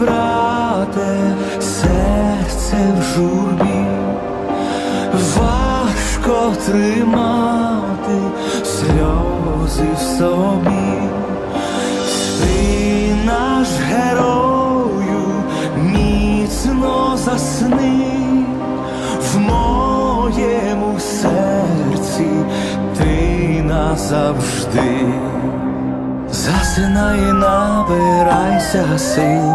брате, серце в журбі, важко тримати сльози в собі. Спи наш герою, міцно засни в моєму серці ти назавжди. Засинай набирайся сил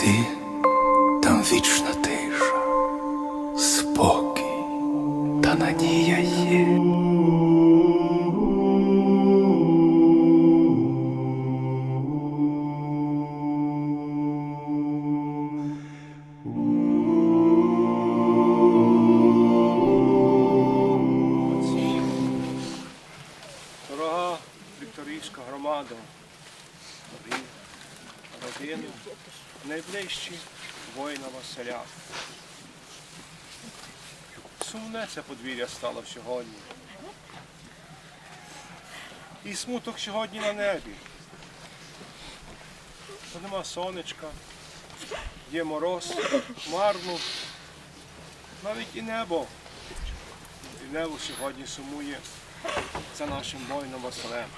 Ти, там вічна сьогодні. І смуток сьогодні на небі. Бо нема сонечка, є мороз, марно, навіть і небо. І небо сьогодні сумує за нашим воїном Василем.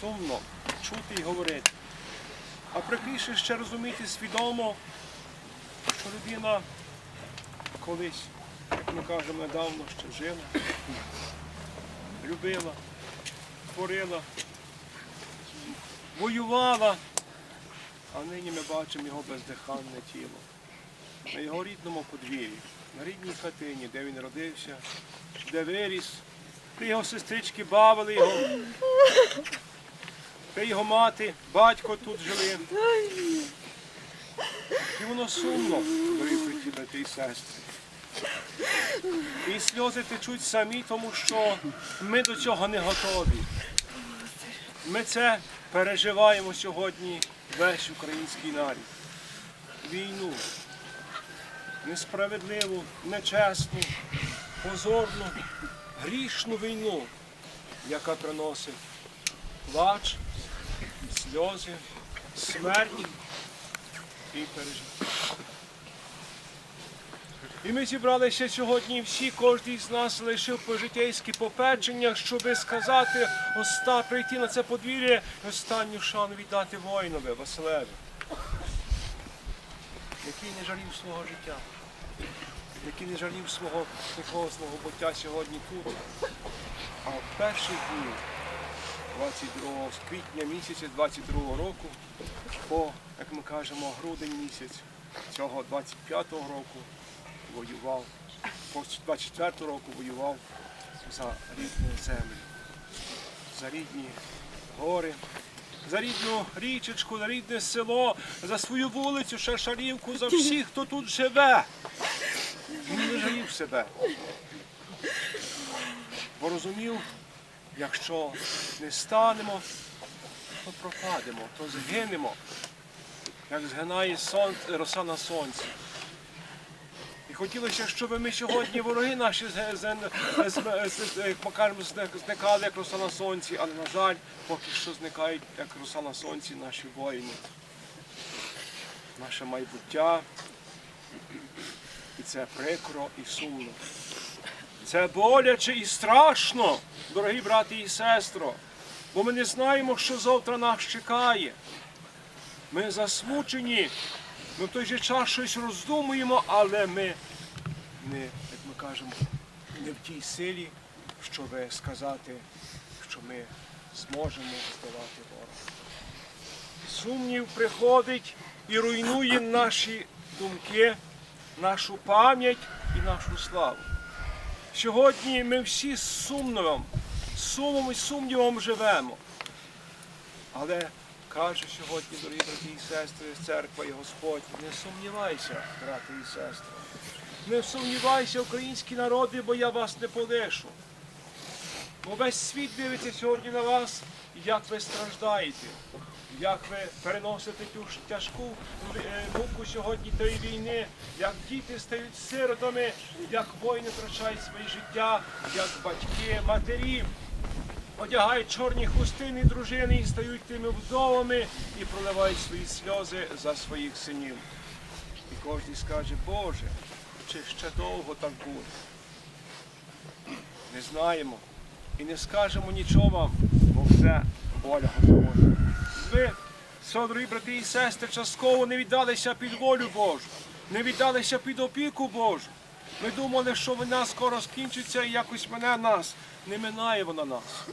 Сумно чути і говорити. А прикріше ще розуміти свідомо, що людина колись, ми кажемо, недавно ще жила, любила, творила, воювала, а нині ми бачимо його бездиханне тіло на його рідному подвір'ї, на рідній хатині, де він родився, де виріс, де його сестрички бавили його, де його мати, батько тут жили. І воно сумно, дорогі приті брати і сестри. І сльози течуть самі, тому що ми до цього не готові. Ми це переживаємо сьогодні весь український народ. Війну, несправедливу, нечесну, позорну, грішну війну, яка приносить плач, сльози, смерть і пережиття. І ми зібралися сьогодні всі, кожен з нас лишив пожитейські попечення, щоби сказати, оста, прийти на це подвір'я і останню шану віддати воїнові Василеві, який не жалів свого життя який не жалів свого такого свого буття сьогодні тут. А в перші дні 22 квітня місяця 22 року, по, як ми кажемо, грудень місяць цього 25-го року воював, по 24 року воював за рідну землю, за рідні гори, за рідну річечку, за рідне село, за свою вулицю, Шашарівку, за всіх, хто тут живе. Він не жалів себе. Бо розумів, Якщо не станемо, то пропадемо, то згинемо, як згинає роса на сонці. І хотілося, щоб ми сьогодні вороги наші з- з- з- з- як ми кажемо, зник- зникали як роса на сонці, але, на жаль, поки що зникають як роса на сонці наші воїни. Наше майбуття. І це прикро і сумно. Це боляче і страшно, дорогі брати і сестро, бо ми не знаємо, що завтра нас чекає. Ми засмучені, ми в той же час щось роздумуємо, але ми не, як ми кажемо, не в тій силі, щоб сказати, що ми зможемо здолати ворога. Сумнів приходить і руйнує наші думки, нашу пам'ять і нашу славу. Сьогодні ми всі з сумнівом, сумом і сумнівом живемо. Але каже сьогодні, дорогі брати і сестри, церква і Господь, не сумнівайся, брати і сестри. Не сумнівайся, українські народи, бо я вас не полишу. Бо весь світ дивиться сьогодні на вас, як ви страждаєте, як ви переносите ту тяжку е, муку сьогодні тої війни, як діти стають сиротами, як воїни втрачають своє життя, як батьки, матері одягають чорні хустини дружини і стають тими вдовами і проливають свої сльози за своїх синів. І кожен скаже, Боже, чи ще довго так буде? Не знаємо і не скажемо нічого вам, бо все воля Господня. Ви, дорогі брати і сестри, частково не віддалися під волю Божу, не віддалися під опіку Божу. Ми думали, що вона скоро скінчиться і якось мене нас. Не минає вона нас,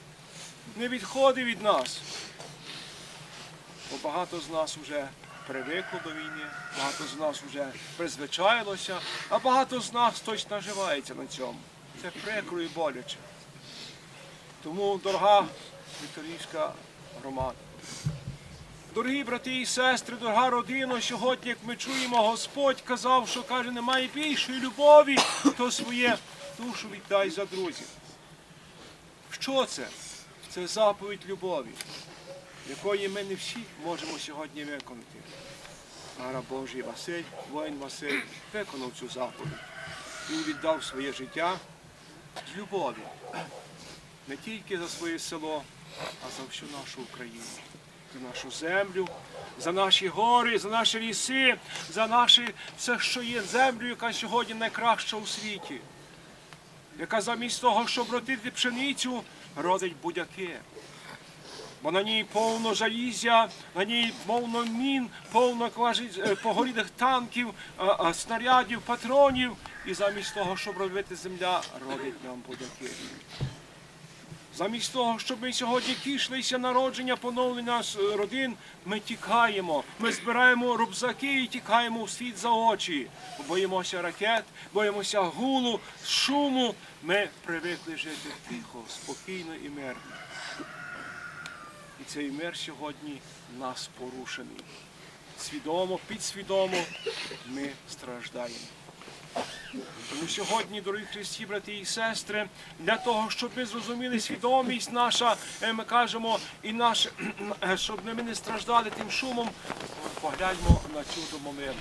не відходить від нас. Бо багато з нас вже привикло до війни, багато з нас вже призвичаїлося, а багато з нас точно наживається на цьому. Це прикро і боляче. Тому, дорога Вікторівська громада, дорогі брати і сестри, дорога родина, сьогодні, як ми чуємо, Господь казав, що каже, немає більшої любові, то своє душу віддай за друзів. Що це? Це заповідь любові, якої ми не всі можемо сьогодні виконати. А раб Божий Василь, воїн Василь, виконав цю заповідь. Він віддав своє життя з любові. Не тільки за своє село, а за всю нашу Україну, за нашу землю, за наші гори, за наші ліси, за наші все, що є землю, яка сьогодні найкраща у світі, яка замість того, щоб родити пшеницю, родить будяки. Бо на ній повно залізя, на ній повно мін, повно е, погорілих танків, а, а, снарядів, патронів. І замість того, щоб робити земля, родить нам будяки. Замість того, щоб ми сьогодні тішилися народження, поновлення е, родин, ми тікаємо. Ми збираємо рюкзаки і тікаємо в світ за очі. Боїмося ракет, боїмося гулу, шуму. Ми привикли жити тихо, спокійно і мирно. І цей мир сьогодні нас порушений. Свідомо, підсвідомо ми страждаємо. Тому сьогодні, дорогі Христі, брати і сестри, для того, щоб ми зрозуміли свідомість наша, е, ми кажемо, і наш, е, щоб ми не страждали тим шумом, погляньмо на цю домовину.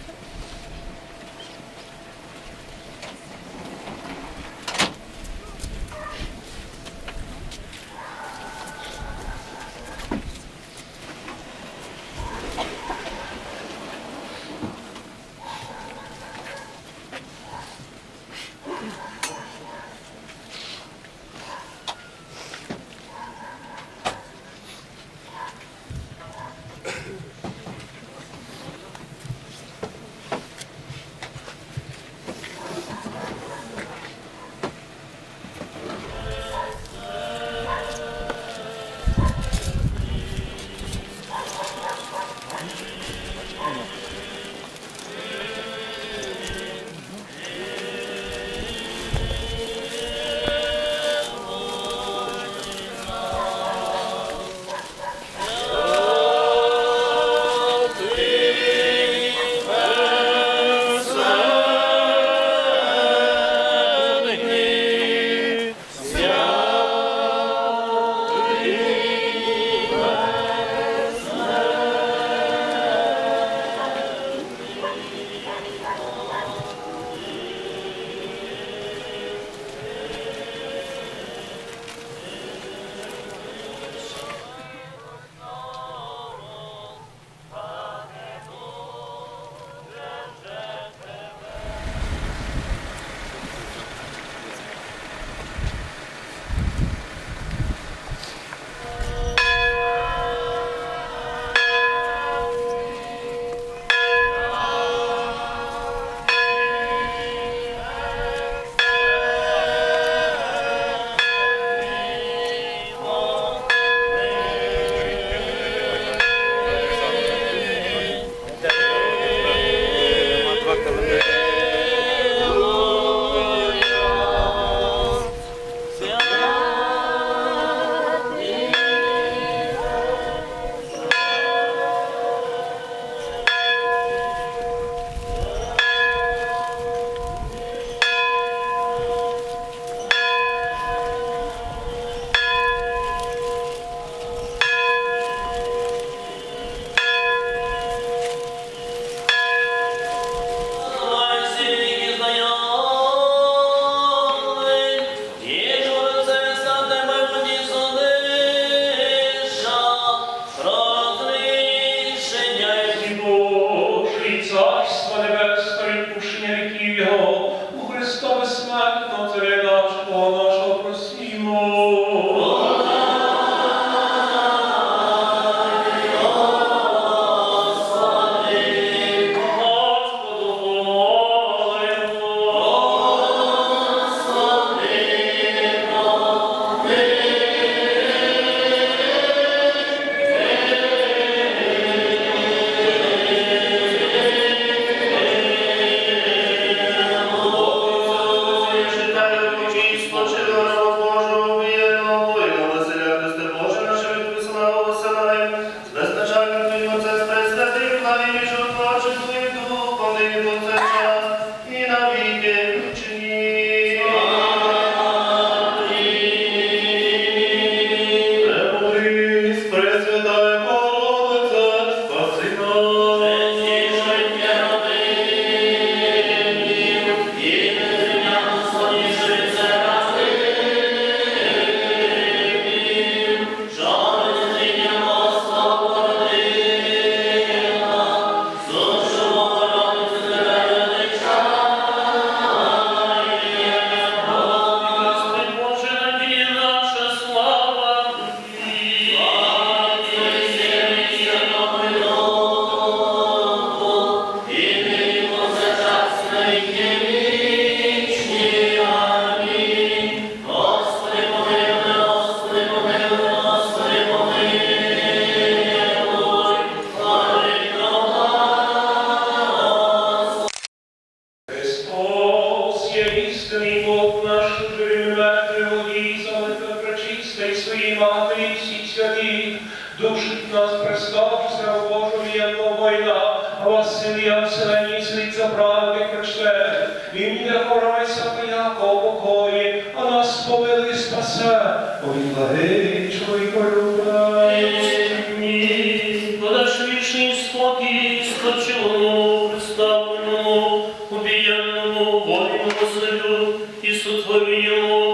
воїну Василю і сотворило.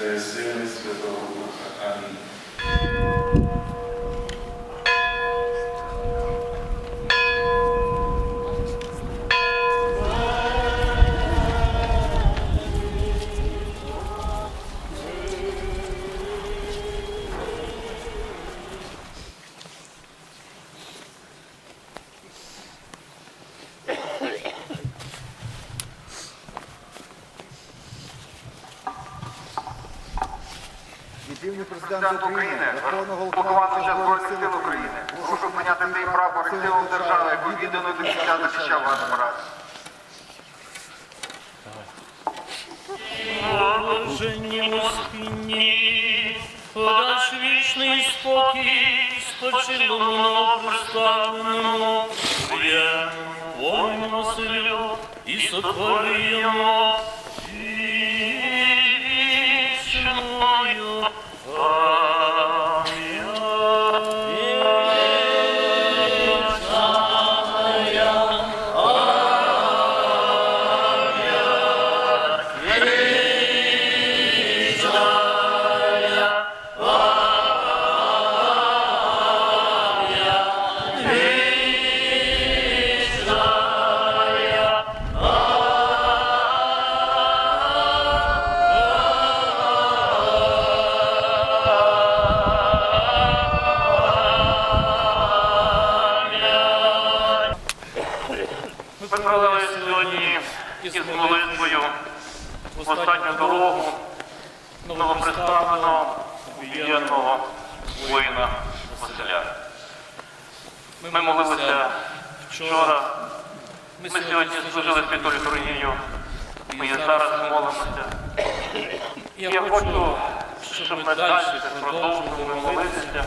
Отця і Сина, і дівний президент України, Верховного Головнокомандувача Збройних сил України. Прошу прийняти цей прапор і силам держави, яку віддано до кінця захищав ваш брат. Блаженні спині, подаш вічний спокій, спочиному прославленому, воїну Василю і сотворимо Ми молилися вчора. Ми сьогодні служили святу літургію. Ми зараз молимося. Я хочу, щоб ми далі продовжували молитися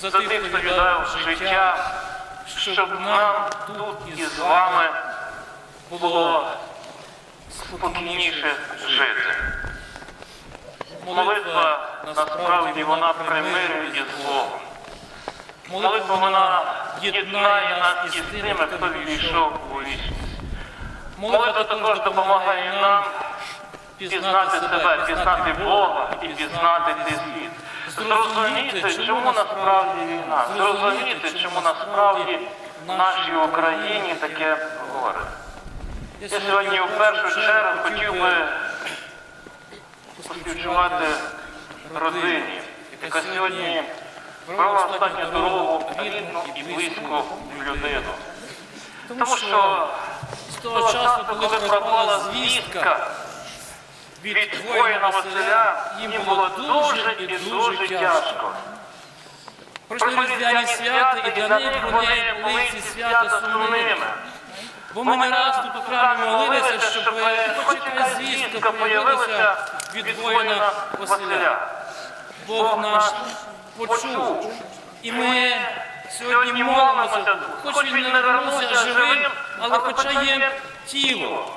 за тих, хто віддав життя, щоб нам тут із вами було спокійніше жити. Молитва насправді вона примирює з Богом. Молитва вона єднає нас із тими, хто війшов у вічність. Молитва також допомагає нам пізнати себе, пізнати Бога і пізнати цей світ. Зрозуміти, чому насправді війна, зрозуміти, чому насправді в нашій Україні таке горе. Я сьогодні в першу чергу хотів би поспівчувати родині, яка сьогодні провела останню дорогу рідну і близьку людину. Тому що з того часу, коли пропала звістка від воїна Василя, їм було дуже і дуже тяжко. Пройшли різдвяні свята, і для них вони були ці свята сумними. Бо ми не раз тут у храмі молилися, щоб хоч якась звістка появилася від воїна Василя. Бог наш почув. І ми сьогодні молимося, хоч він не вернувся живим, але хоча є тіло.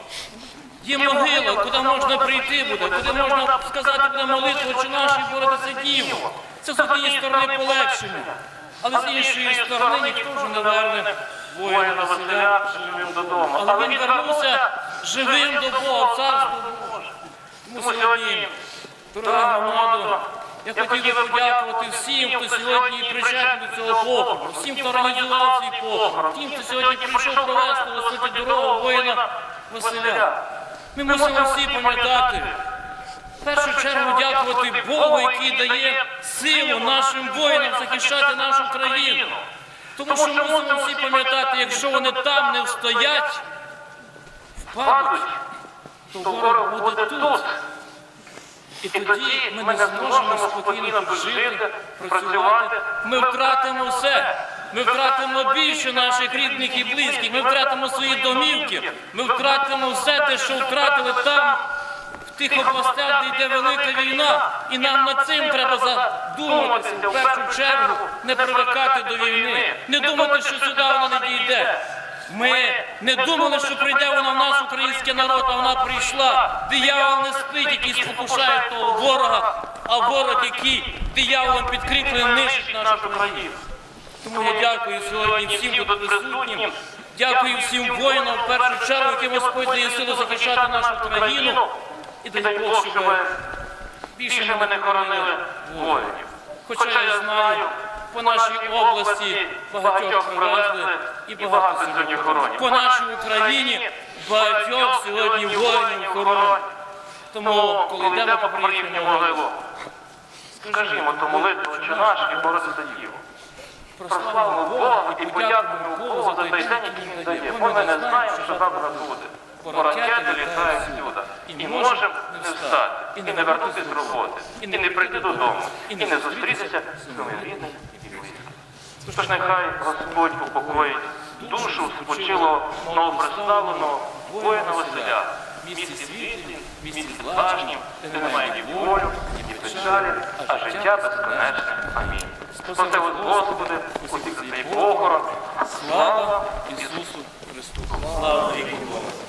Є могила, куди можна прийти буде, куди можна сказати буде молитву, чи наші боротися діво. Це з однієї сторони полегшення. Але з іншої сторони ніхто вже не верне воїна Василя живим додому. Але він вернувся живим до Бога, царство Боже. Тому сьогодні, дорога громада, я хотів би подякувати всім, хто сьогодні причетний до цього похорону, всім, хто організував цей похорон, тим, хто сьогодні прийшов провести висоті дорогу воїна Василя. Ми мусимо всі пам'ятати, в першу чергу дякувати Богу, який дає силу нашим воїнам захищати нашу країну. Тому що ми мусимо всі пам'ятати, якщо вони там не встоять, впадуть, то ворог буде тут. І тоді ми не зможемо спокійно жити, працювати. Ми втратимо все. Ми втратимо більше наших рідних і близьких. Ми втратимо свої домівки. Ми втратимо все те, що втратили там, в тих областях, де йде велика війна. І нам над цим треба задуматися. В першу чергу не привикати до війни. Не думати, що сюди вона не дійде. Ми не думали, що прийде вона в нас, український народ, а вона прийшла. Диявол не спить, який спокушає того ворога, а ворог, який дияволом підкріплений, нищить нашу країну. Тому я дякую сьогодні всім тут присутнім. Дякую всім воїнам, в першу чергу, яким Господь дає силу захищати нашу країну. І дай Бог, щоб більше ми не хоронили воїнів. Хоча я знаю, по нашій області багатьох привезли і багато сьогодні хоронять. По нашій Україні багатьох сьогодні воїнів хоронять. Тому, коли йдемо по їхню могилу, скажімо ту молитву чи наш і боротися діло. Прославимо Бога і подякуємо Богу за той день, який він дає. Бо ми не знаємо, що завтра буде. Бо ракети літають сюди. І можемо не встати, і не вернутися з роботи, і не прийти додому, і не зустрітися з своїм рідним і близьким. Тож нехай Господь упокоїть душу спочило новоприставленого воїна Василя, місці світлі, місці влажнім, де немає ні болю, ні печалі, а життя безконечне. Амінь. Спаси вас, Господи, усіх за цей похорон. Слава Ісусу Христу! Слава Богу!